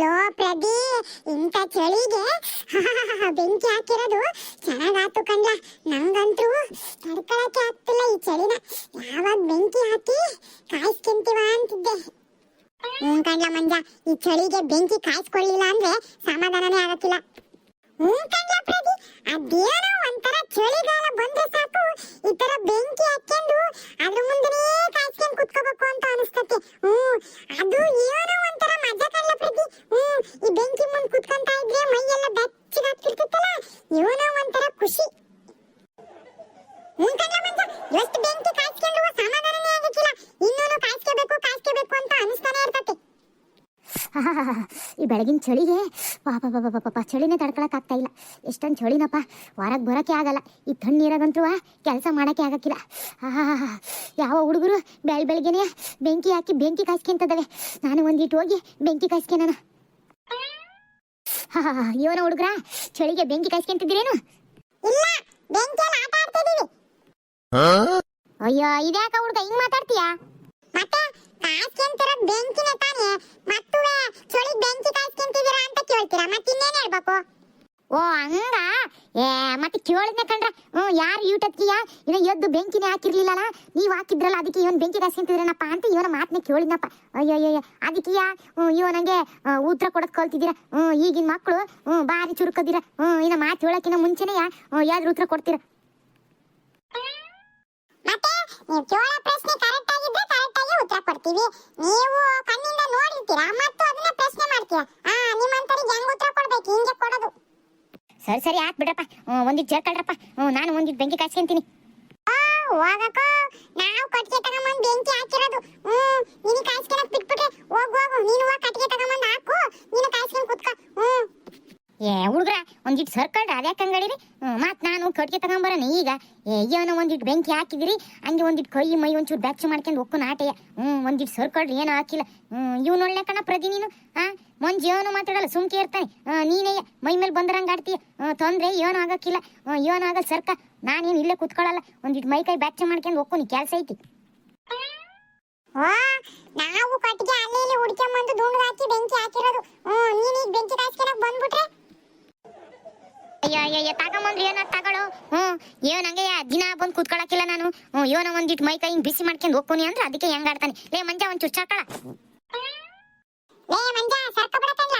Low ಪ್ರದಿ ಇಂಥ ಚಳಿಗೆ ಬೆಂಕಿ ಹಾಕಿರೋದು ಚೆನ್ನಾಗಾತು ಕಂಡ್ಲ. ನಂಗಂತೂ ತಡ್ಕೊಳಕ್ಕೆ ಆಗ್ತಿಲ್ಲ ಈ ಚಳಿನ. ಯಾವಾಗ ಬೆಂಕಿ ಹಾಕಿ ಕಾಯಿಸ್ಕೊಂತೀವ ಅಂತಿದ್ದೆ. ಹ್ಞೂ ಕಂಡ್ಲ ಮಂಜ, ಈ ಚಳಿಗೆ ಬೆಂಕಿ ಕಾಯಿಸ್ಕೊಳ್ಳಿಲ್ಲ ಅಂದ್ರೆ ಸಮಾಧಾನನೇ ಆಗತ್ತಿಲ್ಲ ಹ್ಞೂ ಕಂಡ್ಲ ಪ್ರದಿ ಅದೇನೋ ಒಂಥರ ಚಳಿಗಾಲ ಬಂದ್ರೆ ಸಾಕು, ಈ ತರ ಬೆಂಕಿ ಹಾಕ್ಕೊಂಡು ಅದ್ರ ಮುಂದೆನೇ ಕಾಯ್ಸ್ಕೊಂಡು ಕುತ್ಕೋಬೇಕು ಅಂತ ಅನಿಸ್ತತೆ ಹ್ಞೂ ಅದು ಏನೋ ಒಂಥರ ಮಜಾ ಕಂಡ್ಲ ಪ್ರದಿ ಹ್ಞೂ ಈ ಬೆಂಕಿ ಮುಂದೆ ಕುತ್ಕೊಂತ ಇದ್ರೆ ಮೈಯೆಲ್ಲ ಬೆಚ್ಚಗಾಗ್ತಿರ್ತೈತಲ್ಲ ಏನೋ ಒಂಥರ ಖುಷಿ ಹ್ಞೂ ಕಂಡ್ಲ ಮಂಜ ಎಷ್ಟು ಬೆಂಕಿ ಕಾಯ್ಸ್ಕೊಂಡ್ರು ಸಮಾಧಾನನೇ ಆಗಕ್ಕಿಲ್ಲ ಇನ್ನೂ ಕಾಯ್ಸ್ಕೋಬೇಕು ಕಾಯ್ಸ್ಕೋಬೇಕು ಅಂತ ಅನಿಸ್ತಾನೆ ಇರ್ತತೆ ಈ ಬೆಳಗಿನ ಚಳಿಗೆ ಪಾಪ ಪಾಪ ಪಾಪ ಪಾಪ ಚಳಿನೇ ತಡ್ಕೊಳಕ್ ಆಗ್ತಾ ಇಲ್ಲ. ಎಷ್ಟೊಂದು ಚಳಿನಪ್ಪ. ಹೊರಗೆ ಬರೋಕ್ಕೆ ಆಗಲ್ಲ. ಈ ತಣ್ಣೀರಾಗಂತೂ ಕೆಲಸ ಮಾಡಕ್ಕೆ ಆಗಕ್ಕಿಲ್ಲ. ಯಾವ ಹುಡುಗರು ಬೆಳ್ ಬೆಳಗ್ಗೆನೆ ಬೆಂಕಿ ಹಾಕಿ ಬೆಂಕಿ ಕಾಯ್ಸ್ಕೊಂತದವೆ? ನಾನು ಒಂದಿಟ್ಟು ಹೋಗಿ ಬೆಂಕಿ ಕಾಯ್ಸ್ಕೊಳಣ ಇವನ ಹುಡುಗ್ರ ಚಳಿಗೆ ಬೆಂಕಿ ಕಾಯ್ಸ್ಕೊಂತಿದ್ದೀರೇನು? ಅಯ್ಯೋ ಇದ್ಯಾಕ ಹುಡುಗ ಹಿಂಗ್ ಮಾತಾಡ್ತೀಯಾ? ಮತ್ತೆ ಕಾಯ್ಸ್ಕೊಂತಿರ ಬೆಂಕಿನೇ ತಾನೇ? ಮತ್ತುವೆ ಚಳಿ ಬೆಂಕಿ ಕಾಯ್ಸ್ಕೊಂತಿದ್ದೀರಾ ಅಂತ ಕೇಳ್ತೀರಾ? ಮತ್ತೆ ಇನ್ನೇನ್ ಹೇಳ್ಬೇಕು? ಓ, ಹಂಗ? ಏ, ಮತ್ತೆ ಕೇಳಿದ್ನೆ ಕಂಡ್ರ ಹ್ಞೂ ಯಾರು ಯೂಟತ್ಕಿಯ ಇನ್ನ ಎದ್ದು ಬೆಂಕಿನೇ ಹಾಕಿರ್ಲಿಲ್ಲಲ್ಲ ನೀವು ಹಾಕಿದ್ರಲ್ಲ, ಅದಕ್ಕೆ ಇವನ್ ಬೆಂಕಿ ಕಾಸ್ಕೊಂತಿದ್ರೇನಪ್ಪ ಅಂತ ಇವನ ಮಾತನ್ನ ಕೇಳಿದ್ನಪ್ಪ. ಅಯ್ಯೋ ಅಯ್ಯೋ ಅದಕ್ಕಿಯ ಹ್ಞೂ ಇವನಂಗೆ ಉತ್ತರ ಕೊಡೋದ್ ಕಲ್ತಿದ್ದೀರಾ? ಹ್ಞೂ ಈಗಿನ ಮಕ್ಕಳು ಹ್ಞೂ ಬಾರಿ ಚುರುಕದಿರ. ಹ್ಞೂ ಇನ್ನ ಮಾತು ಹೇಳಕ್ಕಿನ್ನ ಮುಂಚೆನೇ ಯಾವ್ದು ಉತ್ತರ ಕೊಡ್ತೀರಾ? ಮತ್ತೆ ನೀವು ಕೇಳೋ ಕೊಡ್ತೀವಿ. ನೀವು ಕಣ್ಣಿಂದ ನೋಡಿರ್ತೀರಾ ಮತ್ತು ಅದನ್ನ ಪ್ರಶ್ನೆ ಮಾಡ್ತೀರಾ. ಆ ನಿಮ್ಮಂತರಿಗೆ ಹೆಂಗ್ ಉತ್ತರ ಕೊಡ್ಬೇಕು? ಹಿಂಗೆ ಕೊಡೋದು. ಸರಿ ಸರಿ ಆತ್ ಬಿಡಪ್ಪ ಒಂದಿಟ್ ಜೇರ್ಕಳ್ರಪ್ಪ ನಾನು ಒಂದಿಟ್ ಬೆಂಕಿ ಆ, ಹೋಗಕ್ಕೋ. ನಾವು ಕಟ್ಟಿಗೆ ತಗೊಂಬಂದು ಬೆಂಕಿ ಹಾಕಿರೋದು ಹ್ಮ್ ನೀನು ಕಾಯ್ಸ್ಕೊಳಕ್ ಬಿಟ್ಬಿಟ್ರೆ ಹೋಗ್ ಹೋಗು ನೀನು ಹೋಗ್ ಕಟ್ಟಿಗೆ ತಗೊಂಬಂದು ಹಾಕು ನೀನು ಕಾಯ್ಸ್ಕೊಂಡ್ ಕುತ್ಕೋ ಹ್ಮ್ ಏ ಹುಡುಗ್ರ ಒಂದಿಟ್ಟು ಸರ್ಕಂಡ್ರೆ ಅದ್ಯಾಕೆ ಹಂಗಳಿರಿ ಮತ್ತು ನಾನು ಕಟ್ಗೆ ತಗೊಂಬರೋಣ. ಈಗ ಏನೋ ಒಂದಿಟ್ಟು ಬೆಂಕಿ ಹಾಕಿದಿರಿ. ಹಂಗೆ ಒಂದಿಟ್ಟು ಕೈ, ಮೈ ಒಂಚೂರು ಬೆಚ್ಚ ಮಾಡ್ಕೊಂಡು ಒಕ್ಕು ಆಟೆಯ ಹ್ಞೂ ಒಂದಿಟ್ಟು ಸರ್ಕೊಂಡ್ರಿ ಏನೋ ಹಾಕಿಲ್ಲ. ಹ್ಞೂ ಇವ್ನು ಒಳ್ಳೆ ಕಣ ಪ್ರತಿ ನೀನು? ಹಾಂ? ಮಂಜು ಏನೋ ಮಾತಾಡಲ್ಲ, ಸುಮ್ಕೆ ಇರ್ತಾನೆ. ನೀನೇ ಮೈ ಮೇಲೆ ಬಂದ್ರಂಗೆ ಆಡ್ತೀಯ? ಹ್ಞೂ ತೊಂದರೆ ಏನೂ ಆಗಕ್ಕಿಲ್ಲ. ಹ್ಞೂ ಏನೂ ಆಗಲ್ಲ, ಸರ್ಕ. ನಾನೇನು ಇಲ್ಲೇ ಕುತ್ಕೊಳ್ಳಲ್ಲ ಒಂದಿಟ್ಟು ಮೈ ಕೈ ಬೆಚ್ಚ ಮಾಡ್ಕೊಂಡು ಹೊಕ್ಕು ಕೆಲಸ ಐತಿ. ನಾವು ಕಟ್ಟಿಗೆ ಅಲ್ಲಿ ಇಲ್ಲಿ ಹುಡ್ಕೊಂಬಂದು ದುಂಡು ಹಾಕಿ ಬೆಂಕಿ ಹಾಕಿರೋದು. ಹ್ಮ್ ನೀನ್ ಈಗ ಬೆಂಕಿ ಕಾಯ್ಸ್ಕೊಳಕ್ ಬಂದ್ಬಿಟ್ರೆ ಅಯ್ಯೋ ಅಯ್ಯೋ ತಗೊಂಬಂದ್ರೆ, ಏನ ತಗೊಳು. ಹ್ಞೂ ಏನ್ ಹಂಗೆ ದಿನ ಬಂದು ಕೂತ್ಕೊಳ್ಳಕ್ಕಿಲ್ಲ ನಾನು. ಹ್ಞೂ, ಏನೋ ಒಂದಿಟ್ಟು ಮೈ ಕೈ ಬಿಸಿ ಮಾಡ್ಕೊಂಡು ಹೋಗ್ಕೊನಿ ಅಂದ್ರೆ ಅದಕ್ಕೆ ಹೆಂಗ್ ಆಡ್ತಾನೆ. ಲೇ, ಮಂಜ ಒಂಚೂರು ಚಾಕಳ ಲೇ, ಮಂಜ, ಸರ್ಕ ಬಿಡತ್ತಲ್ಲ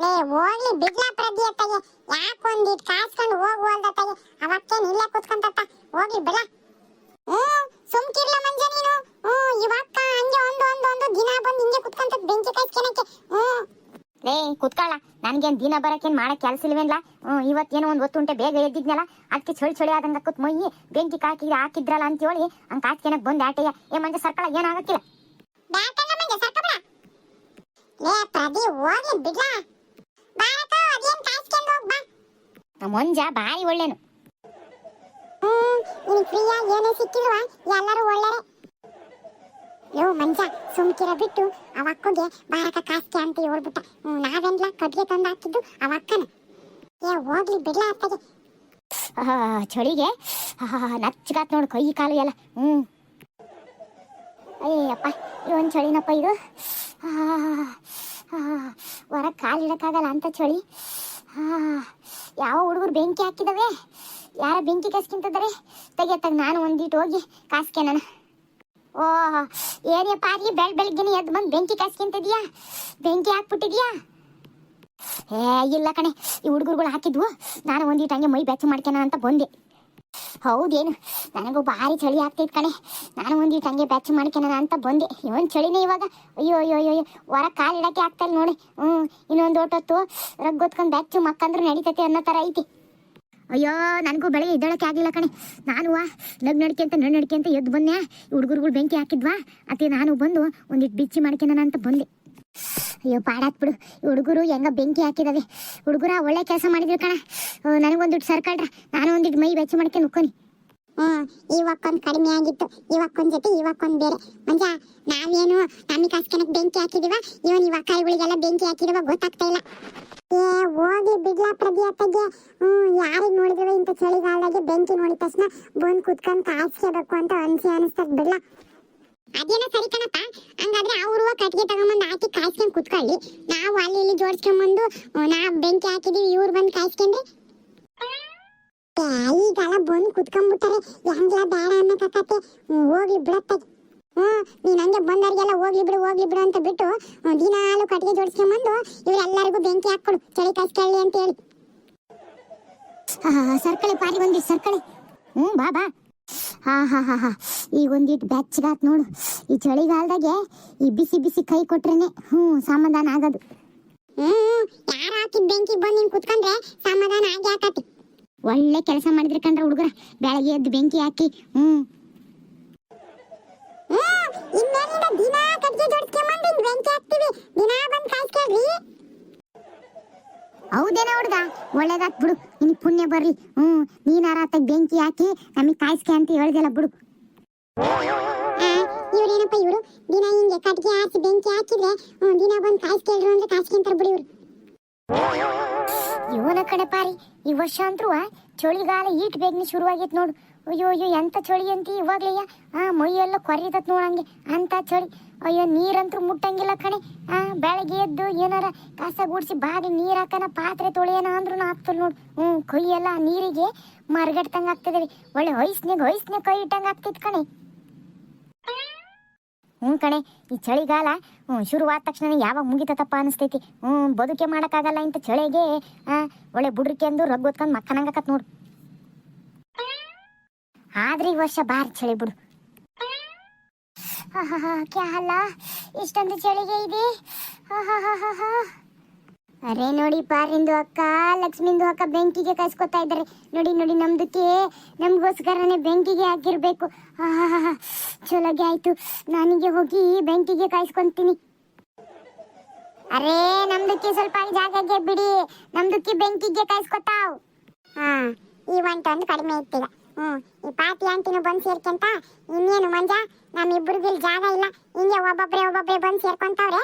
ಲೇ, ಹೋಗ್ಲಿ, ಬಿಡ್ಲಾ ಪ್ರದಿ ಅತ್ತಗೆ. ಯಾಕೆ ಒಂದಿಟ್ ಕಾಸ್ಕೊಂಡು ಹೋಗು ಅಲ್ದತ್ತಗೆ ಅವಕ್ಕೇನ್ ಇಲ್ಲೇ ಕುತ್ಕೊಂತತ್ತ ಹೋಗ್ಲಿ ಬಿಡ ಹ್ಮ್ ಸುಮ್ಕಿರ್ಲ ಮಂಜ ನೀನು. ಹ್ಮ್ ಇವಕ್ಕ ಹಂಗೆ ಒಂದು ಒಂದು ಒಂದು ದಿನ ಬಂದು ಹಿಂಗೆ ಕುತ್ಕೊಂತ ಬೆಂಕಿ ಕಾಯ್ಸ್ಕೊಳಕ್ಕೆ ಹ್ಮ್ ಲೇ ಕುತ್ಕೊಳ್ಳ ನನ್ಗೇನ್ ದಿನ ಬರಕೇನ್ ಮಾಡಕ್ ಕೆಲಸ ಇಲ್ವೇನ್ಲ? ಹ್ಞೂ ಇವತ್ತೇನೋ ಒಂದ್ ಹೊತ್ತುಂಟೆ ಬೇಗ ಎದ್ದಿದ್ನಲ್ಲ ಅದಕ್ಕೆ ಚಳಿ ಚಳಿ ಆದಂಗ ಕುತ್ ಮೊಯ್ಯಿ ಬೆಂಕಿ ಕಾಕಿ ಹಾಕಿದ್ರಲ್ಲ ಅಂತ ಹೇಳಿ ಹಂಗ್ ಕಾಚ್ಕೆನಕ್ ಬಂದ್ ಆಟೆಯ ಏ ಮಂಜ ಸರ್ಕಳ ಏನಾಗಕ್ಕಿಲ್ಲ ಮಂಜ ಬಾರಿ ಒಳ್ಳೇನು. ಹ್ಮ್ ನಿನ್ ಫ್ರೀಯಾಗಿ ಏನೇ ಸಿಕ್ಕಿಲ್ವಾ? ಎಲ್ಲರೂ ಒಳ್ಳೆರೆ. ಯೋ, ಮಂಜ, ಸುಮ್ಕಿರ ಬಿಟ್ಟು ಅವಕ್ಕಗೆ ಬಾರಕ ಕಾಸ್ಕೆ ಅಂತ ಹೇಳ್ಬಿಟ್ಟ. ನಾವೆಲ್ಲ ಕಡ್ಗೆ ತಂದು ಹಾಕಿದ್ದು ಅವಕ್ಕನ ಏ, ಹೋಗ್ಲಿ ಬಿಡ್ಲ ಅತ್ತಗೆ. ಚಳಿಗೆ? ನಚ್ಚಗಾತ್ ನೋಡು ಕೈ ಕಾಲು ಎಲ್ಲ. ಹ್ಮ್. ಅಯ್ಯಪ್ಪ ಇವನ್ ಚಳಿನಪ್ಪ ಇದು. ಹೊರ ಕಾಲು ಇಡಕ್ಕಾಗಲ್ಲ ಅಂತ ಚಳಿ. ಯಾವ ಹುಡುಗರು ಬೆಂಕಿ ಹಾಕಿದವೆ? ಯಾರ ಬೆಂಕಿ ಕಾಸ್ಕಿಂತಿದ್ದಾರೆ ತೆಗೆತ್ತಾಗ ನಾನು ಒಂದಿಟ್ಟು ಹೋಗಿ ಕಾಸ್ಕೆ ನಾನು ಓ ಏನಪ್ಪ ಅಲ್ಲಿ ಬೆಳ್ ಬೆಳಗ್ಗೆನೆ ಎದ್ದು ಬಂದು ಬೆಂಕಿ ಕಾಸ್ಕೊಂತಿದ್ಯಾ ಬೆಂಕಿ ಹಾಕ್ಬಿಟ್ಟಿದ್ಯಾ? ಏ, ಇಲ್ಲ ಕಣೆ, ಈ ಹುಡುಗರುಗಳು ಹಾಕಿದ್ವು. ನಾನು ಒಂದಿಟ್ಟು ಹಂಗೆ ಮೈ ಬೆಚ್ಚ ಮಾಡ್ಕೋಣ ಅಂತ ಬಂದೆ. ಹೌದೇನು? ನನಗೂ ಭಾರಿ ಚಳಿ ಆಗ್ತೈತೆ ಕಣೆ. ನಾನು ಒಂದಿಟ್ಟು ಹಂಗೆ ಬೆಚ್ಚ ಮಾಡ್ಕೋಣ ಅಂತ ಬಂದೆ. ಇವನ್ ಚಳಿನೇ ಇವಾಗ. ಅಯ್ಯೋ ಅಯ್ಯೋ ಅಯ್ಯೋ ಹೊರ ಕಾಲು ಇಡಕ್ಕೆ ಆಗ್ತಾ ಇಲ್ಲ ನೋಡಿ. ಹ್ಞೂ ಇನ್ನೊಂದು ಹೊತ್ತೊತ್ತು ರಗ್ಗೊತ್ಕೊಂಡು ಬೆಚ್ಚು ಮಕ್ಕಂದ್ರೆ ನಡೀತೈತೆ ಅನ್ನೋ ಥರ ಐತಿ. ಅಯ್ಯೋ, ನನಗೂ ಬೆಳಗ್ಗೆ ಇದ್ದಳಕ್ಕೆ ಆಗಲಿಲ್ಲ ಕಣೆ. ನಾನು ವಾ ನಗ್ ನಡ್ಕೊಂತ ನಡ್ ಅಂತ ಎದ್ದು ಬಂದೆ. ಹುಡುಗರುಗಳು ಬೆಂಕಿ ಹಾಕಿದ್ವಾ? ಅತ್ತೆ, ನಾನು ಬಂದು ಒಂದಿಟ್ಟು ಬಿಚ್ಚಿ ಮಾಡ್ಕೊಳ ಅಂತ ಬಂದೆ. ಅಯ್ಯೋ ಪಾಡಾಕ್ಬಿಡು ಹುಡುಗರು ಹೆಂಗ ಬೆಂಕಿ ಹಾಕಿದಾವೆ. ಹುಡುಗರ ಒಳ್ಳೆ ಕೆಲಸ ಮಾಡಿದ್ರು ಕಣ. ನನಗೊಂದಿಟ್ಟು ಸರ್ಕಳ್ರ. ನಾನು ಒಂದಿಟ್ಟು ಮೈ ಬೆಚ್ಚ ಮಾಡ್ಕೊಂಡು ನುಕ್ಕೊನಿ ಹ್ಮ್ ಇವಕ್ಕೊಂದ್ ಕಡಿಮೆ ಆಗಿತ್ತು ಇವಕ್ಕೊಂದ್ ಜೊತೆ ಇವಕ್ಕೊಂದ್ ಬೇರೆ. ಮಂಜ, ನಾವೇನು ನಮಗೆ ಕಾಸ್ಕನಕ್ಕೆ ಬೆಂಕಿ ಹಾಕಿದಿವ? ಇವನ್ ಇವ ಕಾಯಿಗಳಿಗೆಲ್ಲ ಬೆಂಕಿ ಹಾಕಿದವ ಗೊತ್ತಾಗ್ತಾ ಇಲ್ಲ. ಏ, ಹೋಗಿ ಬಿಡ್ಲಾ ಪ್ರದಿಯತ್ತಗೆ ಹ್ಮ್ ಯಾರಿಗ್ ನೋಡಿದ್ರು ಇಂಥ ಚಳಿಗಾಲದಾಗೆ ಬೆಂಕಿ ನೋಡಿದ ತಕ್ಷಣ? ಬಂದ್ ಕುತ್ಕೊಂಡ್ ಕಾಯಿಸ್ಕೋಬೇಕು ಅಂತ ಅನ್ಸಿ ಅನಿಸ್ತದ ಬಿಡ್ಲಾ. ಅದೇನೋ ಸರಿ ಕಣಪ್ಪ. ಹಂಗಾದ್ರೆ ಅವರು ಕಟ್ಟಿಗೆ ತಗೊಂಡ್ಬಂದು ಹಾಕಿ ಕಾಯಿಸ್ಕೊಂಡು ಕುತ್ಕೊಳ್ಳಿ. ನಾವು ಅಲ್ಲಿ ಇಲ್ಲಿ ಜೋಡಿಸ್ಕೊಂಬಂದು ನಾವು ಬೆಂಕಿ ಹಾಕಿದೀವಿ, ಇವ್ರು ಬಂದು ಕಾಯ್ಸ್ಕೊಂಡ್ರೆ? ಈಗೆಲ್ಲ ಬಂದು ಕುತ್ಕೊಂಡ್ಬಿಟ್ಟಾರೆ ಹೆಂಗ್ಲ ಬೇಡ ಅನ್ನಕತ್ತೆ ಹೋಗ್ಲಿ ಬಿಡತ್ತೆ ಹ್ಞೂ ನೀನು ಹಂಗೆ ಬಂದವ್ರಿಗೆಲ್ಲ ಹೋಗ್ಲಿ ಬಿಡು ಹೋಗ್ಲಿ ಬಿಡು ಅಂತ ಬಿಟ್ಟು ದಿನಾಲು ಕಟ್ಟಿಗೆ ಜೋಡಿಸ್ಕೊಂಬಂದು ಇವರೆಲ್ಲರಿಗೂ ಬೆಂಕಿ ಹಾಕ್ಕೊಡು. ಚಳಿ ಕಾಯ್ಸ್ಕೊಳ್ಳಿ ಅಂತ ಹೇಳಿ. ಸರ್ಕಳೆ, ಪಾರಿ ಒಂದಿಟ್ಟು ಸರ್ಕಳೆ. ಹ್ಞೂ ಬಾ ಬಾ. ಹಾ ಹಾ ಹಾ ಹಾ. ಈಗ ಒಂದಿಟ್ಟು ಬೆಚ್ಚಗಾತ್ ನೋಡು. ಈ ಚಳಿಗಾಲದಾಗೆ ಈ ಬಿಸಿ ಬಿಸಿ ಕೈ ಕೊಟ್ರೇನೆ ಹ್ಞೂ ಸಮಾಧಾನ ಆಗೋದು. ಹ್ಞೂ ಯಾರು ಹಾಕಿದ ಬೆಂಕಿ ಬಂದು ನೀನು ಕುತ್ಕೊಂಡ್ರೆ ಸಮಾಧಾನ ಆಗಿ ಆಕತಿ ಒಳ್ಳೆ ಕೆಲಸ ಮಾಡಿದ್ರೆ ಕಂಡ್ರ ಹುಡುಗರ. ಬೆಳಗ್ಗೆ ಎದ್ದು ಬೆಂಕಿ ಹಾಕಿ ಹ್ಞೂ ಹ್ಮ್ ದಿನಾ ಕಟ್ಟಿಗೆ ಜೋಡಿಸ್ಕೊಂಬಂದು ಹಿಂಗ್ ಬೆಂಕಿ ಹಾಕ್ತಿವಿ. ದಿನಾ ಬಂದು ಕಾಯ್ಸ್ಕೊಳ್ರಿ ಹೌದೇನ ಹುಡುಗ ಒಳ್ಳೇದಾತ್ ಬಿಡು. ನಿನ್ ಪುಣ್ಯ ಬರ್ಲಿ. ಹ್ಮ್ ನೀನ್ ಆತಾಗ ಬೆಂಕಿ ಹಾಕಿ ನಮಗ್ ಕಾಯಿಸ್ಕೆ ಅಂತ ಹೇಳ್ದಲ್ಲ ಬಿಡು. ಇವ್ರೇನಪ್ಪ ಇವರು? ದಿನ ಹಿಂಗೆ ಕಟ್ಗೆ ಹಾಕಿ ಬೆಂಕಿ ಹಾಕಿದ್ರೆ ದಿನ ಬಂದು ಕಾಯಿಸ್ಕೇಳ್ರು ಅಂದ್ರೆ ಕಾಯ್ಸ್ಕೊಂತಾರ ಬಿಡಿ ಇವ್ರು. ಇವನ ಕಡೆ ಪಾರಿ, ಈ ವರ್ಷ ಅಂತರೂ ಚಳಿಗಾಲ ಈಟ್ ಬೇಗನೆ ಶುರುವಾಗೈತೆ ನೋಡು. ಅಯ್ಯೋ ಅಯ್ಯೋ, ಎಂತ ಚಳಿ ಅಂತಿ ಇವಾಗ್ಲಯ್ಯ? ಆ, ಮೈಯೆಲ್ಲ ಕೊರಿತತ್ ನೋಡಂಗೆ ಅಂತ ಚಳಿ. ಅಯ್ಯೋ ನೀರಂತೂ ಮುಟ್ಟಂಗಿಲ್ಲ ಕಣೆ. ಆ, ಬೆಳಗ್ಗೆ ಎದ್ದು ಏನಾರ ಕಸ ಗುಡಿಸಿ ಬಾಗಿ ನೀರು ಹಾಕನ ಪಾತ್ರೆ ತೊಳೆಯೋಣ ಅಂದ್ರೂ ಆಗ್ತದೆ ನೋಡು. ಹ್ಞೂ ಆ ನೀರಿಗೆ ಮರಗಡ್ತಂಗೆ ರೀ. ಒಳ್ಳೆ ಹೊಯ್ಸ್ನಾಗ ಹೊಯ್ಸ್ನಾಗ ಕೈ ಇಟ್ಟಂಗೆ ಆಗ್ತೈತೆ ಕಣೆ. ಹ್ಞೂ ಕಣೆ ಈ ಚಳಿಗಾಲ ಹ್ಞೂ ಶುರುವಾದ ತಕ್ಷಣ ಯಾವಾಗ ಮುಗಿತತಪ್ಪ ಅನಿಸ್ತೈತಿ? ಹ್ಞೂ ಬದುಕೆ ಮಾಡೋಕ್ಕಾಗಲ್ಲ ಇಂಥ ಚಳಿಗೆ ಒಳ್ಳೆ ಬುಡ್ರಿಕೆ ಅಂದು ರಗ್ ಹೊತ್ಕೊಂಡು ಮಕ್ಕನಂಗಕತ್ ನೋಡು. ಆದ್ರೆ ಈ ವರ್ಷ ಬಾರಿ ಚಳಿ ಬಿಡು. ಆಹಾಹಾ, ಕ್ಯಾ ಅಲ್ಲ ಇಷ್ಟೊಂದು ಚಳಿಗೆ ಇದೆ. ಆಹಾಹಾಹಾಹಾ. ಅರೆ ನೋಡಿ ಪಾರಿಂದು ಅಕ್ಕ, ಲಕ್ಷ್ಮಿಂದು ಅಕ್ಕ ಬೆಂಕಿಗೆ ಕಾಯಿಸ್ಕೊತಾ ಇದ್ದಾರೆ. ನೋಡಿ ನೋಡಿ ನಮ್ದಕ್ಕೆ, ನಮಗೋಸ್ಕರನೇ ಬೆಂಕಿಗೆ ಹಾಕಿರ್ಬೇಕು. ಆಹಾ ಚಲೋಗೆ ಆಯ್ತು. ನಾನಿಗೆ ಹೋಗಿ ಬೆಂಕಿಗೆ ಕಾಯಿಸ್ಕೊಂತೀನಿ. ಅರೇ, ನಮ್ದಕ್ಕೆ ಸ್ವಲ್ಪ ಜಾಗಕ್ಕೆ ಬಿಡಿ. ನಮ್ದಕ್ಕೆ ಬೆಂಕಿಗೆ ಕಾಯಿಸ್ಕೊತಾವ್. ಹಾ, ಈ ಒಂಟೊಂದು ಕಡಿಮೆ ಇತ್ತೀಗ ಹ್ಮ್, ಈ ಪಾತಿ ಆಂಟಿನೂ ಬಂದು ಸೇರ್ಕೊಂತ, ಇನ್ನೇನು ಮಂಜ ನಮ್ಮಿಬ್ರಿಗೂ ಜಾಗ ಇಲ್ಲ. ಹಿಂಗೆ ಒಬ್ಬೊಬ್ರೆ ಒಬ್ಬೊಬ್ರೆ ಬಂದು ಸೇರ್ಕೊಂತವ್ರೆ.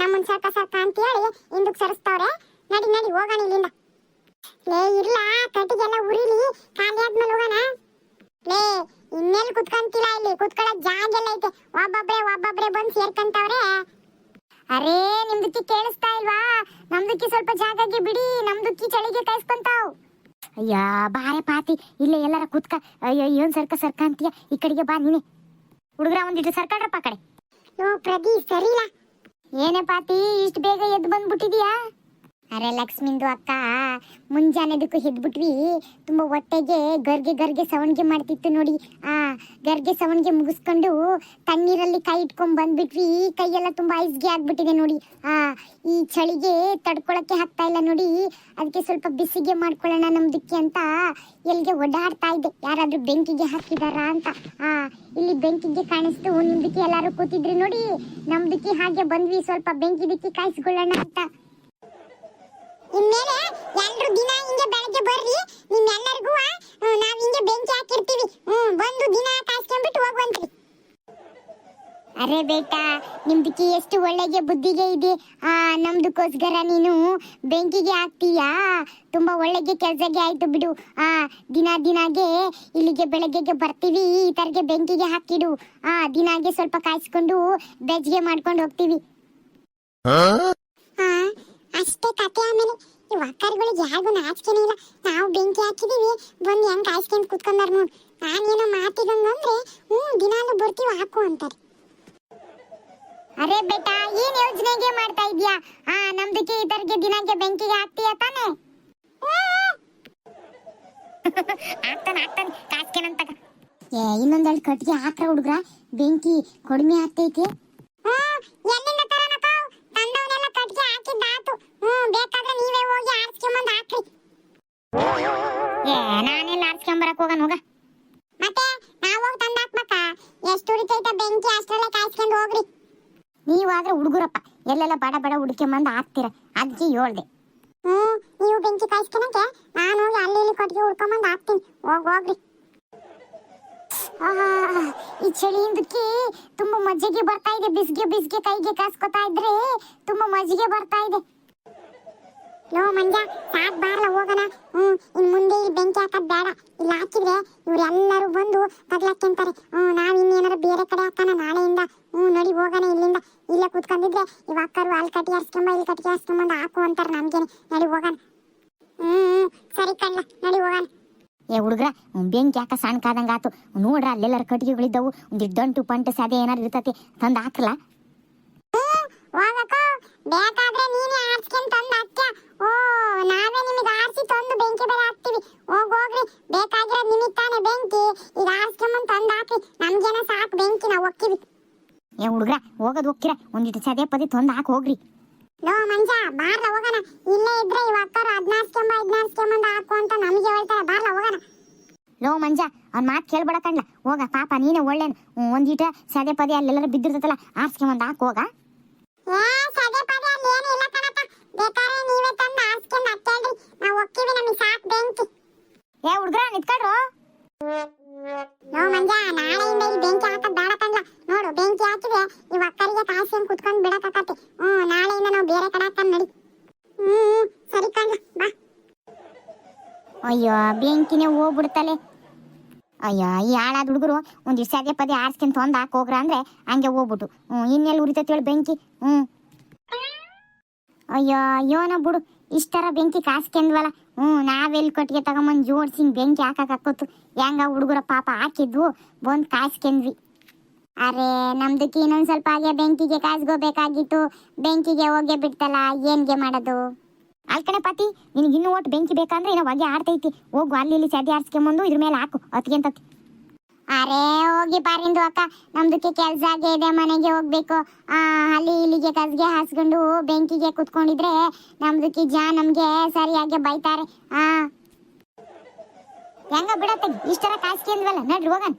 ನಮ್ಮನ್ ಸರ್ಕ ಸರ್ಕ ಅಂತ ಹೇಳಿ ಹಿಂದಕ್ ಸರಿಸ್ತವ್ರೆ. ನಡಿ ನಡಿ, ಹೋಗೋಣ ಇಲ್ಲಿಂದ. ಲೇ ಇಲ್ಲ ಕಟ್ಟಿಗೆಲ್ಲ ಉರಿಲಿ, ಖಾಲಿ ಆದ್ಮೇಲೆ ಹೋಗೋಣ. ಲೇ, ಇನ್ನೆಲ್ಲಿ ಕುತ್ಕೊಂತಿಲ್ಲ ಇಲ್ಲಿ? ಕುತ್ಕೊಳ್ಳೋ ಜಾಗ ಎಲ್ಲ ಐತೆ. ಒಬ್ಬೊಬ್ರೆ ಒಬ್ಬೊಬ್ರೆ ಬಂದು ಸೇರ್ಕೊಂತವ್ರೆ. ಅರೇ ನಿಮ್ದಕ್ಕೆ ಕೇಳಿಸ್ತಾ ಇಲ್ವಾ? ನಮ್ದಕ್ಕೆ ಸ್ವಲ್ಪ ಜಾಗಕ್ಕೆ ಬಿಡಿ. ನಮ್ದಕ್ಕೆ ಚಳಿಗೆ ಕಾಯಿಸ್ಕೊಂತಾವ್. ಅಯ್ಯ ಬಾರೆ ಪಾತಿ. ಇಲ್ಲೇ ಎಲ್ಲಾರ ಕುತ್ಕ ಅಯ್ಯೋ ಏನ್ ಸರ್ಕ ಸರ್ಕ ಅಂತೀಯ? ಈ ಕಡೆಗೆ ಬಾ ನೀನೆ. ಹುಡುಗ್ರ ಒಂದಿಟ್ಟು ಸರ್ಕಾಡ್ರಪ್ಪ ಕಡೆ. ಓ ಪ್ರದಿ ಸರಿಲ್ಲ ಏನೇ ಪಾತಿ ಇಷ್ಟು ಬೇಗ ಎದ್ದು ಬಂದ್ಬಿಟ್ಟಿದ್ಯಾ? ಅರೆ ಲಕ್ಷ್ಮಿಂದು ಅಕ್ಕ ಮುಂಜಾನೆದಕ್ಕೂ ಎದ್ಬಿಟ್ವಿ ತುಂಬ ಹೊಟ್ಟೆಗೆ ಗರ್ಗೆ ಗರ್ಗೆ ಸವಣಿಗೆ ಮಾಡ್ತಿತ್ತು ನೋಡಿ. ಆ ಗರ್ಗೆ ಸವನ್ಗೆ ಮುಗಿಸ್ಕೊಂಡು ತಣ್ಣೀರಲ್ಲಿ ಕೈ ಇಟ್ಕೊಂಡ್ ಬಂದ್ಬಿಟ್ವಿ. ಕೈಯೆಲ್ಲ ತುಂಬಾ ಐಸ್ಗೆ ಆಗ್ಬಿಟ್ಟಿದೆ ನೋಡಿ. ಆ, ಈ ಚಳಿಗೆ ತಡ್ಕೊಳಕ್ಕೆ ಆಗ್ತಾ ಇಲ್ಲ ನೋಡಿ. ಅದಕ್ಕೆ ಸ್ವಲ್ಪ ಬಿಸಿಗೆ ಮಾಡ್ಕೊಳ್ಳೋಣ ನಮ್ದಕ್ಕೆ ಅಂತ ಎಲ್ಲಿಗೆ ಓಡಾಡ್ತಾ ಇದ್ದೆ. ಯಾರಾದ್ರೂ ಬೆಂಕಿಗೆ ಹಾಕಿದಾರಾ ಅಂತ. ಆ, ಇಲ್ಲಿ ಬೆಂಕಿಗೆ ಕಾಣಿಸ್ತು. ನಿಮ್ದಕ್ಕೆ ಎಲ್ಲಾರು ಕೂತಿದ್ರಿ ನೋಡಿ. ನಮ್ದಕ್ಕೆ ಹಾಗೆ ಬಂದ್ವಿ. ಸ್ವಲ್ಪ ಬೆಂಕಿ ದಿಕ್ಕಿ ಕಾಯಿಸ್ಕೊಳ್ಳೋಣ ಅಂತ. ಎಲ್ರು ದಿನ ಹಿಂಗೆ ಬೆಳಗ್ಗೆ ಬರ್ರಿ ನಿಮ್ಮೆಲ್ಲರಿಗೂ ನಾವು ಹಿಂಗೆ ಬೆಂಕಿ ಹಾಕಿರ್ತೀವಿ. ಹ್ಮ್ ಬಂದು ದಿನ ಕಾಯ್ಸ್ಕೊಂಡ್ಬಿಟ್ಟು ಹೋಗುವಂತ್ರಿ. ಅರೆ ಬೇಟಾ ನಿಮ್ದಕ್ಕೆ ಎಷ್ಟು ಒಳ್ಳೆಗೆ ಬುದ್ಧಿಗೆ ಇದೆ. ಆ ನಮ್ದಕ್ಕೋಸ್ಕರ ನೀನು ಬೆಂಕಿಗೆ ಹಾಕ್ತೀಯಾ? ತುಂಬಾ ಒಳ್ಳೆಗೆ ಕೆಲಸಗೆ ಆಯ್ತು ಬಿಡು. ಆ ದಿನ ದಿನಾಗೆ ಇಲ್ಲಿಗೆ ಬೆಳಗ್ಗೆಗೆ ಬರ್ತೀವಿ ಈ ತರಗೆ ಬೆಂಕಿಗೆ ಹಾಕಿಡು. ಆ ದಿನಾಗೆ ಸ್ವಲ್ಪ ಕಾಯಿಸ್ಕೊಂಡು ಬೆಜ್ಗೆ ಮಾಡ್ಕೊಂಡು ಹೋಗ್ತೀವಿ. ಅಷ್ಟೇ ಕತೆ ಆಮೇಲೆ. ಈ ಒಕ್ಕರ್ಗಳಿಗೆ ಯಾರಿಗೂ ನಾಚಿಕೆನೇ ಇಲ್ಲ. ನಾವು ಬೆಂಕಿ ಹಾಕಿದೀವಿ, ಬಂದು ಹೆಂಗ್ ಕಾಯಿಸ್ಕೊಂಡು ಕುತ್ಕೊಂಡಾರ ನೋಡ್. ನಾನೇನೋ ಮಾತಿಗಂಗಂದ್ರೆ ಹ್ಞೂ, ದಿನಾಲು ಬರ್ತೀವಿ ಹಾಕು ಅಂತಾರೆ. ಅರೆ ಬೇಟಾ, ಏನ್ ಯೋಜನೆಗೆ ಮಾಡ್ತಾ ಇದ್ಯಾ ಆ ನಮ್ದಕ್ಕೆ ಇದರ್ಗೆ ದಿನಕ್ಕೆ ಬೆಂಕಿಗೆ ಹಾಕ್ತೀಯಾ ತಾನೆ? ಆಗ್ತಾನೆ ಆಗ್ತಾನೆ ಕಾಸ್ಕೇನಂತ ಏ ಇನ್ನೊಂದೆರಡು ಕಟ್ಟಿಗೆ ಹಾಕ್ರ ಹುಡುಗ್ರ. ಬೆಂಕಿ ಕಡಿಮೆ ಆಗ್ತೈತಿ. ಹ್ಮ್ ಎಲ್ಲಿಂದ ಎಲ್ಲೆಲ್ಲ ಬಡ ಬಡ ಹುಡ್ಕೊಂಬಂದು ಹಾಕ್ತೀರ? ಅದಕ್ಕೆ ಹೇಳ್ದೆ. ಹ್ಞೂ ನೀವು ಬೆಂಕಿ ಕಾಯಿಸ್ಕೊಳಕ್ಕೆ ನಾನು ಹೋಗಿ ಅಲ್ಲಿ ಇಲ್ಲಿ ಕೊಟ್ಟಿಗೆ ಹುಡ್ಕೊಂಬಂದು ಹಾಕ್ತೀನಿ. ಹೋಗ್ ಹೋಗ್ರಿ. ಈ ಚಳಿಯಿಂದಕ್ಕೆ ತುಂಬಾ ಮಜ್ಜಿಗೆ ಬರ್ತಾ ಇದೆ ಬಿಸ್ಗೆ ಬಿಸ್ಗೆ ಕೈಗೆ ಕಾಸ್ಕೊತಾ ಇದ್ರೆ ತುಂಬಾ ಮಜ್ಜಿಗೆ ಬರ್ತಾ ಇದೆ. ಲೋ ಮಂಜ ಸಾಕ್ ಬಾರ್ಲ ಹೋಗೋಣ. ಹ್ಮ್ ಇನ್ ಮುಂದೆ ಇಲ್ಲಿ ಬೆಂಕಿ ಹಾಕದ್ ಬೇಡ. ಇಲ್ಲಿ ಹಾಕಿದ್ರೆ ಇವ್ರೆಲ್ಲರೂ ಬಂದು ತಗ್ಲಾಕ್ಯಂತಾರೆ ಹ್ಮ್ ನಾವ್ ಇನ್ನೇನಾರ ಬೇರೆ ಕಡೆ ಹಾಕೋಣ ನಾಳೆಯಿಂದ. ಹ್ಮ್ ನಡಿ ಹೋಗೋಣ ಇಲ್ಲಿಂದ. ಇಲ್ಲೇ ಕೂತ್ಕೊಂಡಿದ್ರೆ ಇವ್ ಅಕ್ಕರು ಅಲ್ಲಿ ಕಟ್ಟಿ ಹರ್ಸ್ಕೊಂಬ ಇಲ್ಲಿ ಕಟ್ಟಿ ಹರ್ಸ್ಕೊಂಬಂದು ಹಾಕು ಅಂತಾರೆ ನಮ್ಗೇನೆ. ನಡಿ ಹೋಗೋಣ. ಹ್ಮ್ ಸರಿ ಕಣ್ಣ ನಡಿ ಹೋಗೋಣ. ಏ ಹುಡುಗ್ರ ಬೆಂಕಿ ಹಾಕ ಸಣ್ಣ ಕಾದಂಗ ಆತು. ನೋಡ್ರ ಅಲ್ಲೆಲ್ಲರ ಕಟ್ಟಿಗೆಗಳಿದ್ದವು ಒಂದಿಟ್ಟು ದಂಟು ಪಂಟು ಸದೆ ಏನಾರು ಇರ್ತತಿ ತಂದು ಹಾಕಲ್ಲ ಬೇಕಾದ್ರೆ ನೀನೇ ಆರ್ಸ್ಕೊಂಡ್ ತಂದು ಓ ನಾವೇ ನಿಮಗೆ ಆರ್ಸಿ ತಂದು ಬೆಂಕಿ ಬೇರೆ ಹಾಕ್ತಿವಿ. ಹೋಗ್ ಹೋಗ್ರಿ. ಬೇಕಾಗಿರೋದ್ ನಿಮಗೆ ತಾನೇ ಬೆಂಕಿ. ಈಗ ಆರಿಸ್ಕೊಂಬಂದು ತಂದು ಹಾಕಿ ನಮ್ಗೇನ ಸಾಕು ಬೆಂಕಿ ನಾವು ಒಕ್ಕಿವಿ ಏ ಹುಡುಗ್ರ ಹೋಗೋದು ಹೋಗ್ತೀರ? ಒಂದಿಟ್ಟು ಸದೇ ಪದಿ ತಂದು ಹಾಕಿ ಹೋಗ್ರಿ. ಲೋ ಮಂಜ ಬಾರ್ಲ ಹೋಗೋಣ. ಇಲ್ಲೇ ಇದ್ರೆ ಇವ ಅಕ್ಕರು ಅದ್ನಾರ್ಸ್ಕೊಂಬ ಇದ್ನಾರ್ಸ್ಕೊಂಬಂದ್ ಹಾಕು ಅಂತ ನಮಗೆ ಹೇಳ್ತಾರೆ. ಬಾರ್ಲ ಹೋಗೋಣ. ಲೋ ಮಂಜ ಅವ್ನ ಮಾತು ಕೇಳ್ಬೇಡ ಕಣ್ಲ. ಹೋಗ ಪಾಪ ನೀನೇ ಒಳ್ಳೇನು. ಒಂದಿಟ ಸದೆ ಪದಿ ಅಲ್ಲೆಲ್ಲರೂ ಬಿದ್ದಿರ್ತೈತಲ್ಲ ಆರ್ಸ್ಕೊಂಬಂದು ಹಾಕಿ ಹೋಗ. ಏ ಸದೆ ಪದೇ ಅಲ್ಲಿ ಏನು ಇಲ್ಲ ಬೇಕಾದ್ರೆ ನೀವೇ ತಂದು ಆರ್ಸ್ಕೊಂಡ್ ಹತ್ತೇಳ್ರಿ ನಾವು ಹೋಗ್ತೀವಿ ನಮಗೆ ಸಾಕು ಬೆಂಕಿ. ಏ ಹುಡುಗ್ರ ನಿತ್ಕೊಳ್ರು. ನೋ ಮಂಜ ನಾಳೆಯಿಂದ ಇಲ್ಲಿ ಬೆಂಕಿ ಹಾಕದ್ ಬೇಡ ತಂದ್ಲ. ನೋಡು ಬೆಂಕಿ ಹಾಕಿದ್ರೆ ಈ ಒಕ್ಕರಿಗೆ ಕಾಯ್ಸ್ಕೊಂಡ್ ಕುತ್ಕೊಂಡು ಬಿಡಕ್ಕಾಕತಿ ಹ್ಞೂ ನಾಳೆಯಿಂದ ನಾವು ಬೇರೆ ಕಡೆ ಹಾಕೊಂಡ್ ನಡಿ. ಹ್ಞೂ ಸರಿ ಕಣ್ಲ ಬಾ. ಅಯ್ಯೋ ಬೆಂಕಿನೇ ಹೋಗ್ಬಿಡ್ತಲೆ. ಅಯ್ಯೋ ಈ ಹಾಳಾದ ಹುಡುಗರು ಒಂದು ದಿವಸ ಪದೇ ಹಾಸ್ಕೊಂತ ತಂದು ಹಾಕಿ ಹೋಗ್ರ ಅಂದ್ರೆ ಹಂಗೆ ಹೋಗ್ಬಿಟ್ಟು ಹ್ಞೂ ಇನ್ನೆಲ್ಲಿ ಉರಿತೈತಿ ಹೇಳಿ ಬೆಂಕಿ. ಹ್ಞೂ. ಅಯ್ಯೋ, ಅಯ್ಯೋನ ಬಿಡು. ಇಷ್ಟರ ಬೆಂಕಿ ಕಾಸ್ಕೆಂದ್ವಲ್ಲ ಹ್ಞೂ ನಾವೆಲ್ಲಿ ಕೊಟ್ಟಿಗೆ ತಗೊಂಬಂದು ಜೋಡಿಸಿ ಬೆಂಕಿ ಹಾಕಕ್ಕಾಕೋತು ಹೆಂಗ ಹುಡುಗರ ಪಾಪ ಹಾಕಿದ್ವು, ಬಂದು ಕಾಸ್ಕೊಂಡ್ವಿ ಅರೆ, ನಮ್ದಕ್ಕೆ ಇನ್ನೊಂದು ಸ್ವಲ್ಪ ಹಾಗೆ ಬೆಂಕಿಗೆ ಕಾಸ್ಗೋಬೇಕಾಗಿತ್ತು ಬೆಂಕಿಗೆ ಹೋಗೇ ಬಿಡ್ತಲ್ಲ, ಏನ್ಗೆ ಮಾಡೋದು? ಅಲ್ಕಣೆ ಪಾತಿ, ನಿನಗೆ ಇನ್ನೂ ಒಟ್ಟು ಬೆಂಕಿ ಬೇಕಂದ್ರೆ ಏನೋ ಹೊಗೆ ಆಡ್ತೈತಿ. ಹೋಗು, ಅಲ್ಲಿ ಇಲ್ಲಿ ಸದಿ ಆರಿಸ್ಕೊಂಬಂದು ಇದ್ರ ಮೇಲೆ ಹಾಕು ಅತ್ಗೆಂತತಿ ಅರೆ, ಹೋಗಿ ಬಾರಿಂದು ಅಕ್ಕ. ನಮ್ದಕ್ಕೆ ಕೆಲ್ಸ ಆಗಿದೆ ಮನೆಗೆ ಹೋಗ್ಬೇಕು. ಆ, ಅಲ್ಲಿ ಇಲ್ಲಿಗೆ ಕಸ್ಗೆ ಹಾಸ್ಕೊಂಡು ಬೆಂಕಿಗೆ ಕುತ್ಕೊಂಡಿದ್ರೆ ನಮ್ದಕ್ಕೆ ಜಾ, ನಮ್ಗೆ ಸರಿಯಾಗಿ ಬೈತಾರೆ. ಆ. ಹೆಂಗ ಬಿಡತ್ತೆ ಇಷ್ಟರ ಕಾಸ್ಕೊಂಡ್ವಲ್ಲ ನಡ್ರಿ ಹೋಗನ್.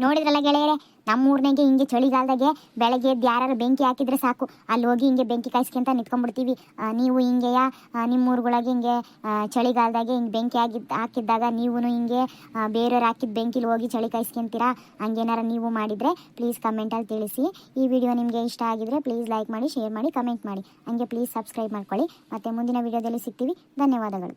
ನೋಡಿದ್ರಲ್ಲ ಗೆಳೆಯರೆ ನಮ್ಮೂರ್ನಾಗೆ ಹಿಂಗೆ ಚಳಿಗಾಲದಾಗೆ ಬೆಳಗ್ಗೆ ಎದ್ದು ಯಾರು ಬೆಂಕಿ ಹಾಕಿದ್ರೆ ಸಾಕು. ಅಲ್ಲಿ ಹೋಗಿ ಹಿಂಗೆ ಬೆಂಕಿ ಕಾಯಿಸ್ಕೊಂತ ನಿಂತ್ಕೊಂಡ್ಬಿಡ್ತೀವಿ. ನೀವು ಹಿಂಗೆಯ? ನಿಮ್ಮ ಊರುಗಳಾಗೆ ಹಿಂಗೆ ಚಳಿಗಾಲದಾಗೆ ಹಿಂಗೆ ಬೆಂಕಿ ಆಗಿದ್ದ ಹಾಕಿದ್ದಾಗ ನೀವು ಹಿಂಗೆ ಬೇರೆಯವ್ರು ಹಾಕಿದ ಬೆಂಕಿಲಿ ಹೋಗಿ ಚಳಿ ಕಾಯಿಸ್ಕೊಂತೀರಾ ಹಂಗೇನಾರ ನೀವು ಮಾಡಿದರೆ ಪ್ಲೀಸ್ ಕಮೆಂಟಲ್ಲಿ ತಿಳಿಸಿ. ಈ ವಿಡಿಯೋ ನಿಮಗೆ ಇಷ್ಟ ಆಗಿದ್ರೆ ಪ್ಲೀಸ್ ಲೈಕ್ ಮಾಡಿ ಶೇರ್ ಮಾಡಿ ಕಮೆಂಟ್ ಮಾಡಿ. ಹಂಗೆ ಪ್ಲೀಸ್ ಸಬ್ಸ್ಕ್ರೈಬ್ ಮಾಡ್ಕೊಳ್ಳಿ. ಮತ್ತು ಮುಂದಿನ ವಿಡಿಯೋದಲ್ಲಿ ಸಿಗ್ತೀವಿ. ಧನ್ಯವಾದಗಳು.